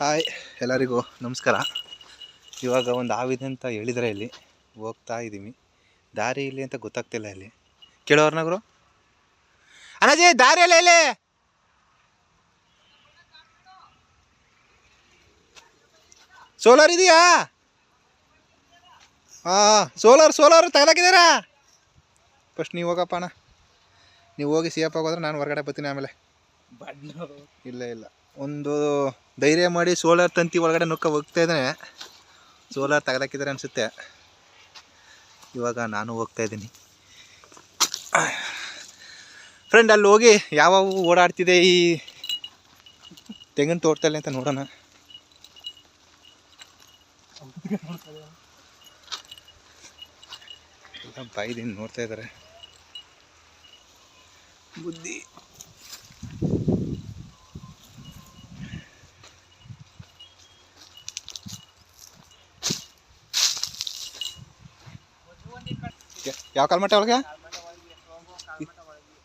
Hi ಎಲ್ಲರಿಗೂ ನಮಸ್ಕಾರ. ಇವಾಗ ಒಂದು ಹಾವಿದೆ ಅಂತ ಹೇಳಿದರೆ ಇಲ್ಲಿ ಹೋಗ್ತಾ ಇದ್ದೀವಿ. ದಾರಿ ಇಲ್ಲಿ ಅಂತ ಗೊತ್ತಾಗ್ತಿಲ್ಲ ಇಲ್ಲಿ. ಕೇಳೋರ್ನ ಗುರು? ಅನಾಜಿ ದಾರಿ ಅಲ್ಲ ಇಲ್ಲಿ ಸೋಲಾರ್ ಇದೆಯಾ? ಹಾಂ ಸೋಲಾರ್ ಸೋಲಾರ್ ತಗಲಾಕಿದ್ದೀರಾ ಫಸ್ಟ್ ನೀವು ಹೋಗಪ್ಪ ಅಣ್ಣ. ನೀವು ಹೋಗಿ ಸಿ ಎಫ್ ಹೋದ್ರೆ ನಾನು ಹೊರಗಡೆ ಬರ್ತೀನಿ ಆಮೇಲೆ. ಇಲ್ಲ ಇಲ್ಲ. ಒಂದು ಧೈರ್ಯ ಮಾಡಿ ಸೋಲಾರ್ ತಂತಿ ಒಳಗಡೆ ನುಕ್ಕ ಹೋಗ್ತಾ ಇದ್ದಾನೆ ಸೋಲಾರ್ ತೆಗೆದಾಕಿದ್ದಾರೆ ಅನಿಸುತ್ತೆ. ಇವಾಗ ನಾನು ಹೋಗ್ತಾ ಇದ್ದೀನಿ. ಫ್ರೆಂಡ್ ಅಲ್ಲಿ ಹೋಗಿ ಯಾವ ಓಡಾಡ್ತಿದೆ ಈ ತೆಂಗಿನ ತೋಟದಲ್ಲಿ ಅಂತ ನೋಡೋಣ. ಬಾಯಿದಿಂದ ನೋಡ್ತಾ ಇದ್ದಾರೆ ಬುದ್ಧಿ. ಯಾವ ಕಾಲ್ಮಟ್ಟ ಒಳಗೆ?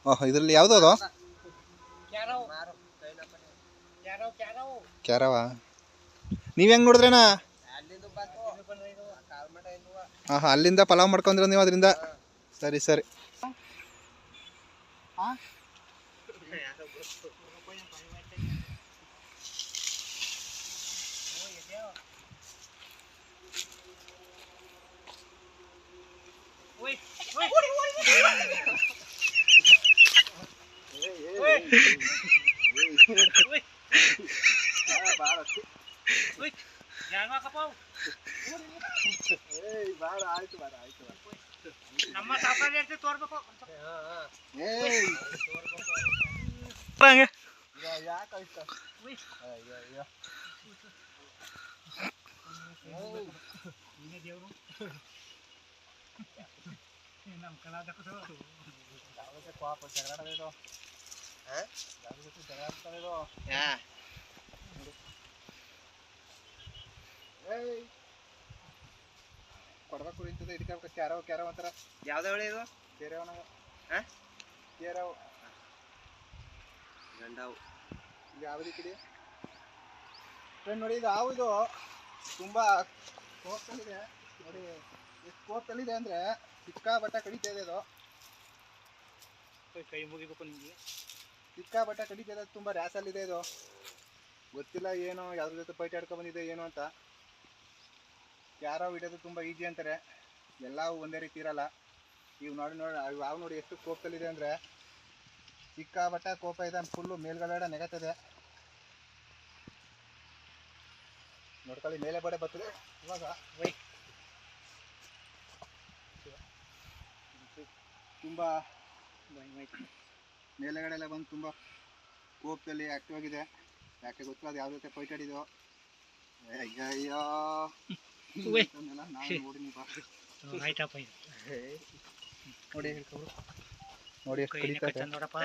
ಓಹೋ, ಇದರಲ್ಲಿ ಯಾವುದು ಅದು? ಕ್ಯಾರವ. ನೀವು ಹೆಂಗೆ ನೋಡಿದ್ರೇನ ಹಾಂ ಹಾಂ ಅಲ್ಲಿಂದ ಪಲಾವ್ ಮಾಡ್ಕೊಂಡ್ರ ನೀವು ಅದರಿಂದ? ಸರಿ ಸರಿ. ನಮ್ಮ ಸಾವುಕಾರ ಇರ್ತೀವಿ ತೋರ್ಬೇಕು ಹಂಗೆ ನೀನೇ ದೇವ್ರು ನಮ್ಮ ಕಲಾದಕ್ಕ ಕೊಡ್ಬೇಕು ಕ್ಯಾರೋ ಅಂತಾರ ಇದು ನೋಡಿ ಇದು ಹಾವು ಇದು ತುಂಬ ಕೋಪದಲ್ಲಿದೆ ನೋಡಿ ಎಷ್ಟು ಕೋಪದಲ್ಲಿದೆ ಅಂದ್ರೆ ಸಿಕ್ಕಾಬಟ್ಟ ಕಡಿತಾ ಇದೆ ಇದು ಕೈ ಮುಗಿಬೇಕು ನಿಮಗೆ ಸಿಕ್ಕಾಬಟ್ಟ ಕಡಿತಾ ಇದೆ, ತುಂಬ ರ್ಯಾಸಲ್ಲಿದೆ ಇದು ಗೊತ್ತಿಲ್ಲ ಏನೋ, ಯಾವ್ದ್ರ ಜೊತೆ ಪೈಟ್ ಬಂದಿದೆ, ಏನು ಅಂತ. ಯಾರೋ ಹಿಡಿಯೋದು ತುಂಬ ಈಜಿ ಅಂತಾರೆ. ಎಲ್ಲ ಒಂದೇ ರೀತಿ ಇರಲ್ಲ. ಇವು ನೋಡಿ ನೋಡಿ ಯಾವ ನೋಡಿ ಎಷ್ಟು ಕೋಪದಲ್ಲಿದೆ ಅಂದರೆ ಸಿಕ್ಕಾಪಟ್ಟ ಕೋಪ ಇದೆ ಫುಲ್ಲು ಮೇಲ್ಗಡೆ ನೆಗತ್ತದೆ ನೋಡ್ಕೊಳ್ಳಿ, ಮೇಲೆ ಬಡೆ ಬರ್ತದೆ. ಇವಾಗ ತುಂಬ ಮೇಲೆಗಡೆ ಎಲ್ಲ ಬಂದು ತುಂಬ ಕೋಪದಲ್ಲಿ ಆಕ್ಟಿವ್ ಆಗಿದೆ. ಯಾಕೆ ಗೊತ್ತಿಲ್ಲ ಅದು ಯಾವ ಜೊತೆ ಫೈಟ್ ಆಡಿದೋ ಅಯ್ಯಯ್ಯೋ. ನೋಡಿನಿ ಬಾ. ಆಯ್ತಪ್ಪ ನೋಡಿ ಎಷ್ಟು ಕಡಿತಾ ನೋಡಪ್ಪ.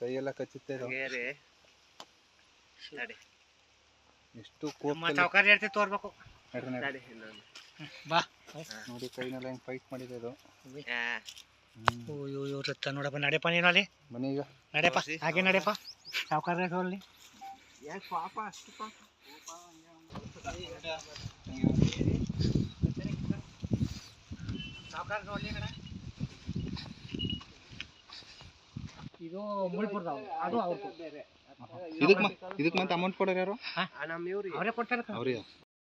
ಕೈಯೆಲ್ಲ ಕಚ್ಚುತ್ತೆ ಎಷ್ಟು ತೋರ್ಬೇಕು. ನೋಡಿ ಕೈನೆಲ್ಲ ಹೆಂಗ್ ಫೈಟ್ ಮಾಡಿದೆ ಇದು. ಹ್ಮ್. ಅಯ್ಯೋ ಇವ್ರ ಹತ್ರ ನೋಡಪ್ಪ ನಡೆಯಪ್ಪ ನೀನು ಅಲ್ಲಿ? ನಡೆಯಪ್ಪ. ಹಾಗೆ ನಡೆಯಪ್ಪ. ಸಾವುಕಾರ ಅಲ್ಲಿ. ಯಾಕೆ ಪಾಪ ಅಷ್ಟು ಪಾಪ? ಸಾವುಕಾರ ನೋಡ್ಲಿ ಕಣ. ಇದು ಮುಳ್ಪುರ್ದವ್ ಅದು ಅವ್ರದ್ದು ಇದಕ್ಕೆ ಇದಕ್ಕೆ ಮತ್ತೆ ಅಮೌಂಟ್ ಕೊಡೋರು ಯಾರು? ನಮ್ಮ ಇವ್ರಿ ಅವರೇ ಕೊಡ್ತಾರೆ ಅವ್ರಿಗೆ.